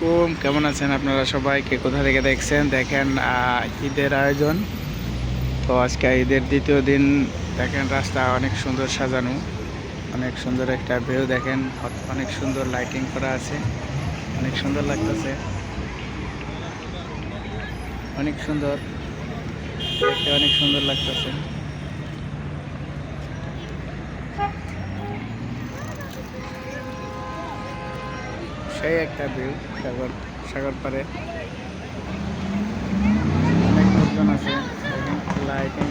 কুম কেমন আছেন আপনারা সবাই কে কোথা থেকে দেখছেন? দেখেন ঈদের আয়োজন। তো আজকে ঈদের দ্বিতীয় দিন। দেখেন, রাস্তা অনেক সুন্দর সাজানো। অনেক সুন্দর একটা ভিউ দেখেন। অনেক সুন্দর লাইটিং করা আছে। অনেক সুন্দর লাগতেছে। অনেক সুন্দর। দেখতে অনেক সুন্দর লাগতেছে। সেই একটা ভিউ সাগর সাগর পারে অনেক লোকজন আছে লাইটিং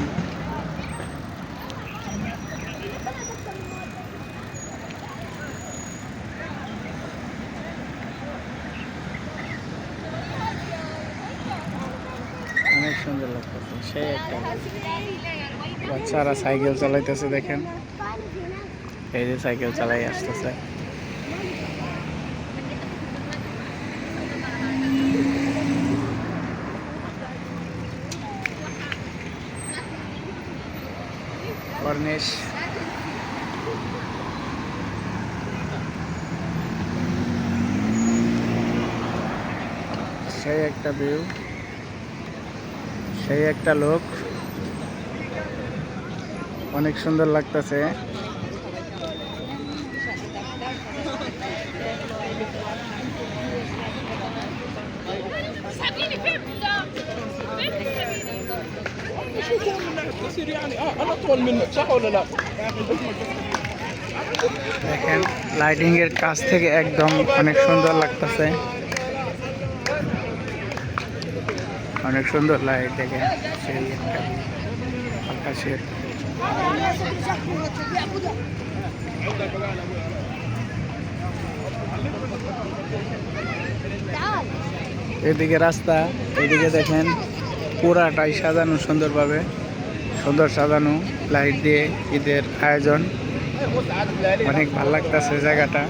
অনেক সুন্দর লাগতেছে, সেই একটা বাচ্চারা সাইকেল চালাইতেছে, দেখেন। এই যে সাইকেল চালাই আসতেছে। কর্নেশ সেই একটা ভিউ সেই একটা লোক অনেক সুন্দর লাগতেছে। يصير يعني اه انا اطول منك صح ولا لا؟ দেখেন লাইটিং এর কাছ থেকে একদম অনেক সুন্দর লাগতেছে অনেক সুন্দর লাইট দেখেন সেই একটা আকাশের এদিকে রাস্তা এদিকে দেখেন পুরাটাই সাজানো সুন্দরভাবে সুন্দর সাজানো লাইট দিয়ে ঈদের আয়োজন। অনেক ভালো লাগতেছে জায়গাটা।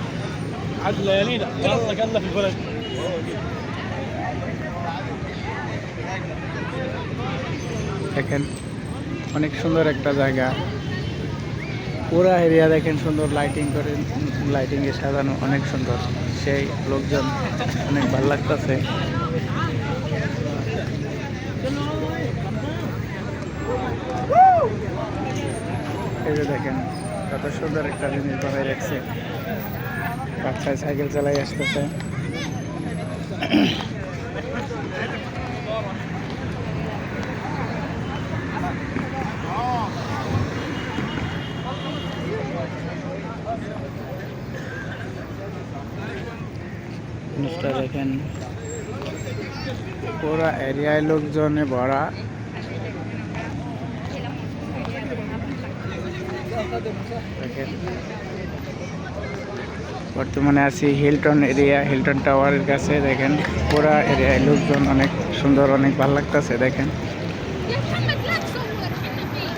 দেখেন, অনেক সুন্দর একটা জায়গা। পুরা এরিয়া দেখেন সুন্দর লাইটিং করে লাইটিংয়ে সাজানো, অনেক সুন্দর। সেই লোকজন অনেক ভালো লাগতেছে। এই যে দেখেন, কত সুন্দর একটা জিনিস বানাই রাখছে। বাচ্চায় সাইকেল চালাই আসতেছে। দেখেন, পুরো এরিয়ায় লোকজনে ভরা। বর্তমানে আছি হিলটন এরিয়া হিলটন টাওয়ারের কাছে, দেখেন। পুরা এরিয়ায় লোকজন অনেক সুন্দর, অনেক ভালো লাগতেছে, দেখেন।